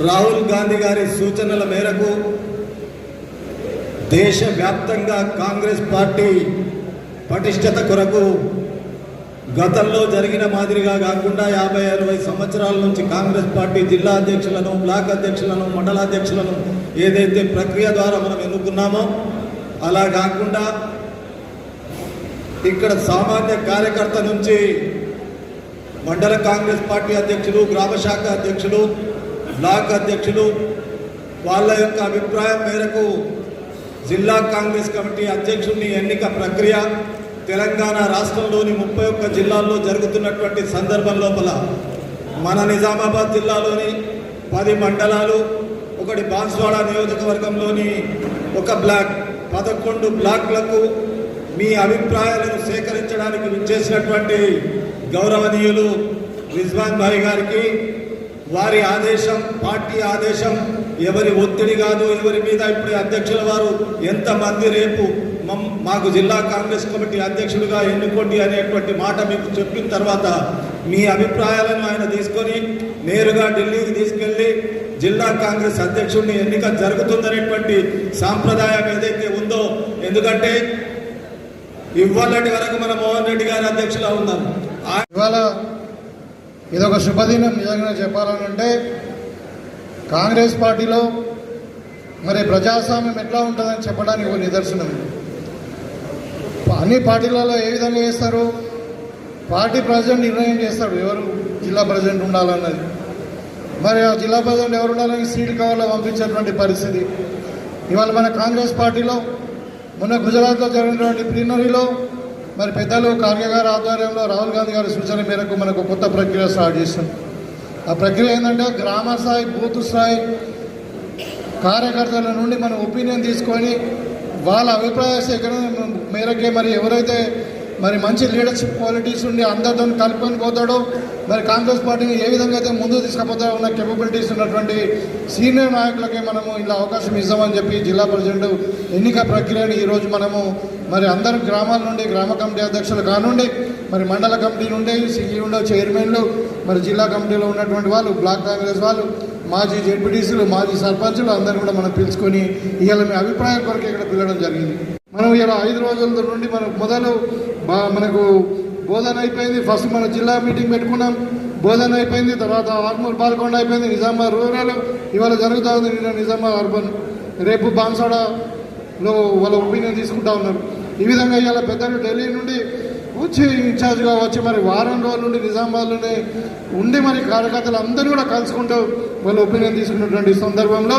రాహుల్ గాంధీ గారి సూచనల మేరకు దేశవ్యాప్తంగా కాంగ్రెస్ పార్టీ పటిష్టత కొరకు గతంలో జరిగిన మాదిరిగా కాకుండా యాభై అరవై సంవత్సరాల నుంచి కాంగ్రెస్ పార్టీ జిల్లా అధ్యక్షులను బ్లాక్ అధ్యక్షులను మండలాధ్యక్షులను ఏదైతే ప్రక్రియ ద్వారా మనం ఎన్నుకున్నామో అలా కాకుండా ఇక్కడ సామాన్య కార్యకర్త నుంచి మండల కాంగ్రెస్ పార్టీ అధ్యక్షులు గ్రామ శాఖ అధ్యక్షులు బ్లాక్ అధ్యక్షులు వాళ్ళ యొక్క అభిప్రాయం మేరకు జిల్లా కాంగ్రెస్ కమిటీ అధ్యక్షుడిని ఎన్నిక ప్రక్రియ తెలంగాణ రాష్ట్రంలోని ముప్పై ఒక్క జిల్లాల్లో జరుగుతున్నటువంటి సందర్భం లోపల మన నిజామాబాద్ జిల్లాలోని పది మండలాలు ఒకటి బాన్స్వాడ నియోజకవర్గంలోని ఒక బ్లాక్. పదకొండు బ్లాక్లకు మీ అభిప్రాయాలను సేకరించడానికి విచ్చేసినటువంటి గౌరవనీయులు రిజ్వాన్ భాయ్ గారికి వారి ఆదేశం పార్టీ ఆదేశం ఎవరి ఒత్తిడి కాదు ఎవరి మీద ఇప్పుడు అధ్యక్షుల వారు ఎంతమంది రేపు మాకు జిల్లా కాంగ్రెస్ కమిటీ అధ్యక్షుడిగా ఎన్నుకోండి అనేటువంటి మాట మీకు చెప్పిన తర్వాత మీ అభిప్రాయాలను ఆయన తీసుకొని నేరుగా ఢిల్లీకి తీసుకెళ్ళి జిల్లా కాంగ్రెస్ అధ్యక్షుడిని ఎన్నిక జరుగుతుందనేటువంటి సాంప్రదాయం ఏదైతే ఉందో ఎందుకంటే ఇవాళ వరకు మన మోహన్ రెడ్డి గారి అధ్యక్షులా ఉన్నాం. ఇవాళ ఇదొక శుభదినం నిజంగా చెప్పాలనంటే కాంగ్రెస్ పార్టీలో మరి ప్రజాస్వామ్యం ఎట్లా ఉంటుందని చెప్పడానికి ఒక నిదర్శనం. అన్ని పార్టీలలో ఏ విధంగా చేస్తారు? పార్టీ ప్రెసిడెంట్ నిర్ణయం చేస్తాడు ఎవరు జిల్లా ప్రెసిడెంట్ ఉండాలన్నది. మరి ఆ జిల్లా ప్రెసిడెంట్ ఎవరు ఉండాలని సీట్ కావాలో పంపించేటువంటి పరిస్థితి. ఇవాళ మన కాంగ్రెస్ పార్టీలో మొన్న గుజరాత్లో జరిగినటువంటి ప్లీనరీలో మరి పెద్దలు ఖార్గే ఆధ్వర్యంలో రాహుల్ గాంధీ గారి సూచన మేరకు మనకు కొత్త ప్రక్రియ స్టార్ట్ చేస్తాం ఆ ప్రక్రియ ఏంటంటే గ్రామ స్థాయి బూత్ స్థాయి కార్యకర్తల నుండి మనం ఒపీనియన్ తీసుకొని వాళ్ళ అభిప్రాయ సేకరణ మేరకే మరి ఎవరైతే మరి మంచి లీడర్షిప్ క్వాలిటీస్ ఉండి అందరితో కలుపుకొని పోతాడో. మరి కాంగ్రెస్ పార్టీని ఏ విధంగా అయితే ముందుకు తీసుకుపోతాడో ఉన్న కెపబిలిటీస్ ఉన్నటువంటి సీనియర్ నాయకులకే మనము ఇలా అవకాశం ఇస్తామని చెప్పి జిల్లా ప్రెసిడెంట్ ఎన్నిక ప్రక్రియను ఈరోజు మనము మరి అందరు గ్రామాల నుండి గ్రామ కమిటీ అధ్యక్షులు కానుండి మరి మండల కమిటీ నుండి సీఈఓ చైర్మన్లు మరి జిల్లా కమిటీలో ఉన్నటువంటి వాళ్ళు బ్లాక్ కాంగ్రెస్ వాళ్ళు మాజీ జెడ్పీటీసీలు మాజీ సర్పంచులు అందరూ కూడా మనం పిలుచుకొని ఇవాళ మీ అభిప్రాయం కొరకు ఇక్కడ పిలవడం జరిగింది. మనం ఇలా ఐదు రోజుల నుండి మనకు మొదలు మనకు బోధన అయిపోయింది. ఫస్ట్ మన జిల్లా మీటింగ్ పెట్టుకున్నాం. బోధన అయిపోయింది. తర్వాత ఆర్మూర్ పాల్కొండ అయిపోయింది. నిజామాబాద్ రూరల్ ఇవాళ జరుగుతూ ఉంది నిన్న నిజామాబాద్ అర్బన్ రేపు బాన్సాడలో వాళ్ళ ఒపీనియన్ తీసుకుంటా ఉన్నారు. ఈ విధంగా ఇవాళ పెద్దలు ఢిల్లీ నుండి వచ్చి ఇన్ఛార్జ్గా వచ్చి మరి వారం రోజుల నుండి నిజామాబాద్లోనే ఉండి మరి కార్యకర్తలు అందరూ కూడా కలుసుకుంటూ వాళ్ళ ఒపీనియన్ తీసుకున్నటువంటి సందర్భంలో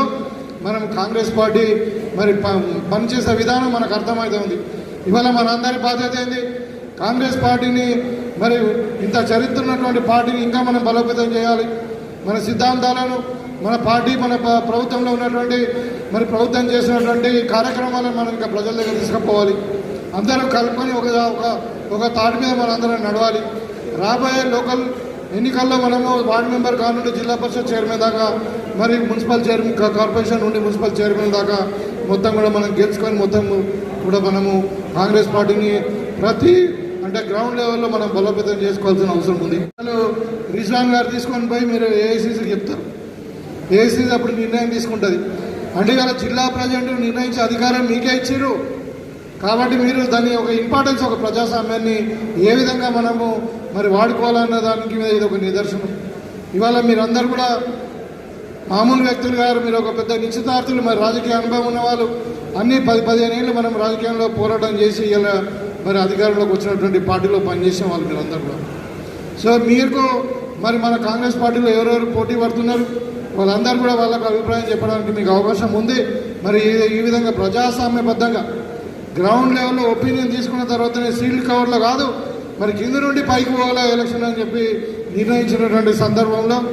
మనం కాంగ్రెస్ పార్టీ మరి పనిచేసే విధానం మనకు అర్థమవుతుంది. ఇవాళ మన అందరి బాధ్యత ఏంది? కాంగ్రెస్ పార్టీని మరి ఇంత చరిత్ర ఉన్నటువంటి పార్టీని ఇంకా మనం బలోపేతం చేయాలి. మన సిద్ధాంతాలను మన పార్టీ మన ప్రభుత్వంలో ఉన్నటువంటి మరి ప్రభుత్వం చేసినటువంటి కార్యక్రమాలను మనం ఇంకా ప్రజల దగ్గర తీసుకుపోవాలి. అందరూ కలుపుకొని ఒక ఒక ఒక తాటి మీద మనం అందరం నడవాలి. రాబోయే లోకల్ ఎన్నికల్లో మనము వార్డు మెంబర్ కానుండి జిల్లా పరిషత్ చైర్మన్ దాకా మరి మున్సిపల్ చైర్మన్ కార్పొరేషన్ నుండి మున్సిపల్ చైర్మన్ దాకా మొత్తం కూడా మనం గెలుచుకొని మొత్తం కూడా మనము కాంగ్రెస్ పార్టీని ప్రతి అంటే గ్రౌండ్ లెవెల్లో మనం బలోపేతం చేసుకోవాల్సిన అవసరం ఉంది. అసలు రిజ్వాన్ గారు తీసుకొని పోయి మీరు ఏఐసీసీకి చెప్తారు. ఏఐసీసీ అప్పుడు నిర్ణయం తీసుకుంటుంది. అంటే ఇలా జిల్లా ప్రజెంట్ నిర్ణయించే అధికారం మీకే ఇచ్చారు కాబట్టి మీరు దాన్ని ఒక ఇంపార్టెన్స్ ఒక ప్రజాస్వామ్యాన్ని ఏ విధంగా మనము మరి వాడుకోవాలన్న దానికి మీద ఇది ఒక నిదర్శనం. ఇవాళ మీరందరూ కూడా మామూలు వ్యక్తులు గారు మీరు ఒక పెద్ద నిశ్చితార్థులు మరి రాజకీయ అనుభవం ఉన్నవాళ్ళు అన్ని పది పదిహేను ఏళ్ళు మనం రాజకీయంలో పోరాటం చేసి ఇలా మరి అధికారంలోకి వచ్చినటువంటి పార్టీలో పనిచేసిన వాళ్ళు మీరందరూ కూడా. సో మీకు మరి మన కాంగ్రెస్ పార్టీలో ఎవరెవరు పోటీ పడుతున్నారు? వాళ్ళందరూ కూడా వాళ్ళకు అభిప్రాయం చెప్పడానికి మీకు అవకాశం ఉంది. మరి ఈ- విధంగా ప్రజాస్వామ్యబద్ధంగా గ్రౌండ్ లెవెల్లో ఒపీనియన్ తీసుకున్న తర్వాతనే సీల్డ్ కవర్లో కాదు మరి కింద నుండి పైకి పోవాలా ఎలక్షన్ అని చెప్పి నిర్ణయించినటువంటి సందర్భంలో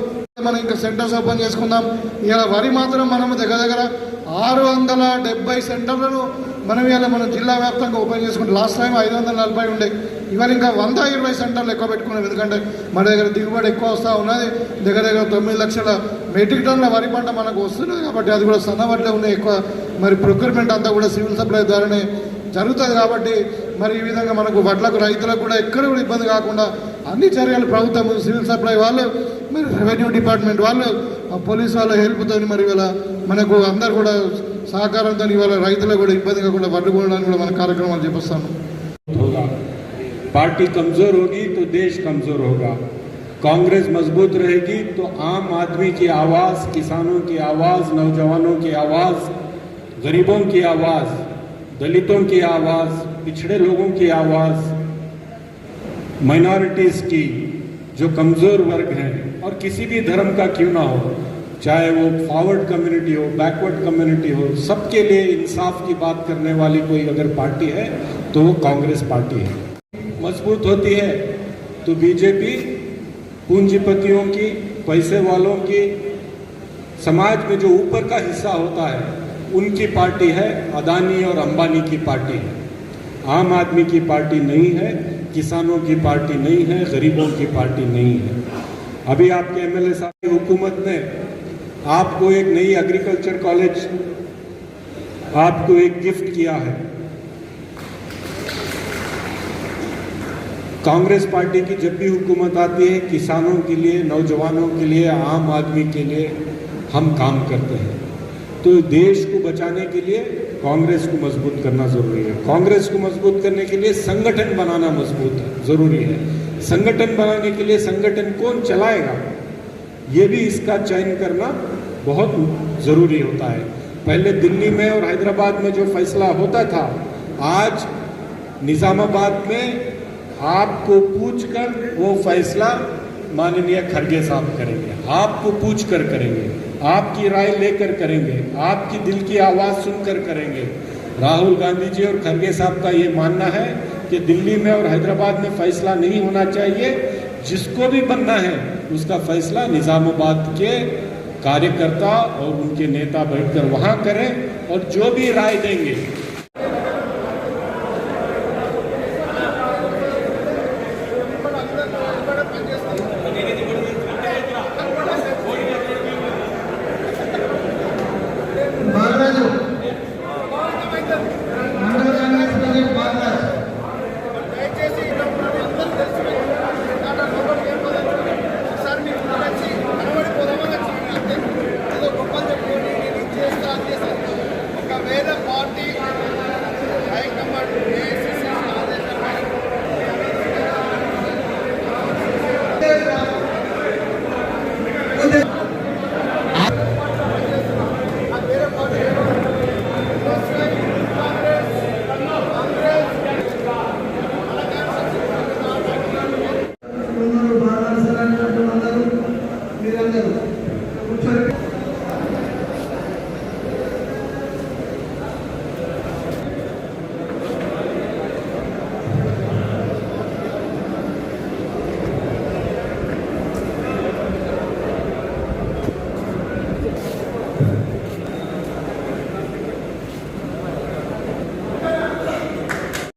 మనం ఇంకా సెంటర్స్ ఓపెన్ చేసుకుందాం. ఇలా వరి మాత్రం మనం దగ్గర దగ్గర ఆరు వందల డెబ్బై సెంటర్లను మనం ఇవాళ మనం జిల్లా వ్యాప్తంగా ఓపెన్ చేసుకుంటే లాస్ట్ టైం ఐదు వందల నలభై ఉండే. ఇవాళ ఇంకా వంద ఇరవై సెంటర్లు ఎక్కువ పెట్టుకున్నాం. ఎందుకంటే మన దగ్గర దిగుబడి ఎక్కువ వస్తూ ఉన్నది. దగ్గర దగ్గర తొమ్మిది లక్షల మెట్రిక్ టన్నుల వరి పంట మనకు వస్తున్నది కాబట్టి అది కూడా సన్నవడ్లే ఉన్నాయి ఎక్కువ మరి ప్రొక్యూర్మెంట్ అంతా కూడా సివిల్ సప్లై ద్వారానే జరుగుతుంది కాబట్టి మరి ఈ విధంగా మనకు వడ్లకు రైతులకు కూడా ఎక్కడ కూడా ఇబ్బంది కాకుండా అన్ని చర్యలు ప్రభుత్వం సివిల్ సప్లై వాళ్ళు మరి రెవెన్యూ డిపార్ట్మెంట్ వాళ్ళు పోలీస్ వాళ్ళ హెల్ప్తో మరి ఇవాళ మనకు అందరు కూడా సహకారంతో ఇవాళ రైతులకు కూడా ఇబ్బందిగా కూడా పట్టుకోవడానికి కూడా మన కార్యక్రమాలు చేపిస్తాను होगा पार्टी कमजोर होगी तो देश कमजोर होगा कांग्रेस मजबूत रहेगी तो आम आदमी की आवाज किसानों की आवाज नौजवानों की आवाज गरीबों की आवाज दलितों की आवाज पिछड़े लोगों की आवाज माइनॉरिटीज की जो कमजोर वर्ग हैं और किसी भी धर्म का क्यों ना हो चाहे वो फॉरवर्ड कम्युनिटी हो बैकवर्ड कम्युनिटी हो, सबके लिए इंसाफ की बात करने वाली कोई अगर पार्टी है तो वो कांग्रेस पार्टी है। मज़बूत होती है तो बीजेपी पूंजीपतियों की, पैसे वालों की, समाज में जो ऊपर का हिस्सा होता है, उनकी पार्टी है, अदानी और अंबानी की पार्टी है। आम आदमी की पार्टी नहीं है, किसानों की पार्टी नहीं है, गरीबों की पार्टी नहीं है। अभी आपके एमएलए साहब की हुकूमत ने आपको एक नई एग्रीकल्चर कॉलेज आपको एक गिफ्ट किया है। कांग्रेस पार्टी की जब भी हुकूमत आती है, किसानों के लिए, नौजवानों के लिए, आम आदमी के लिए हम काम करते हैं। तो देश को बचाने के लिए कांग्रेस को मज़बूत करना ज़रूरी है। कांग्रेस को मज़बूत करने के लिए संगठन बनाना मज़बूत ज़रूरी है। संगठन बनाने के लिए संगठन कौन चलाएगा? ये भी इसका चयन करना बहुत ज़रूरी होता है। पहले दिल्ली में और हैदराबाद में जो फैसला होता था, आज निजामाबाद में आपको पूछकर वो फैसला माननीय खड़गे साहब करेंगे। आपको पूछ कर करेंगे, आपकी राय लेकर करेंगे, आपकी दिल की आवाज़ सुनकर करेंगे। राहुल गांधी जी और खड़गे साहब का ये मानना है कि दिल्ली में और हैदराबाद में फैसला नहीं होना चाहिए। जिसको भी बनना है, उसका फैसला निज़ामाबाद के कार्यकर्ता और उनके नेता बैठकर वहाँ करें और जो भी राय देंगे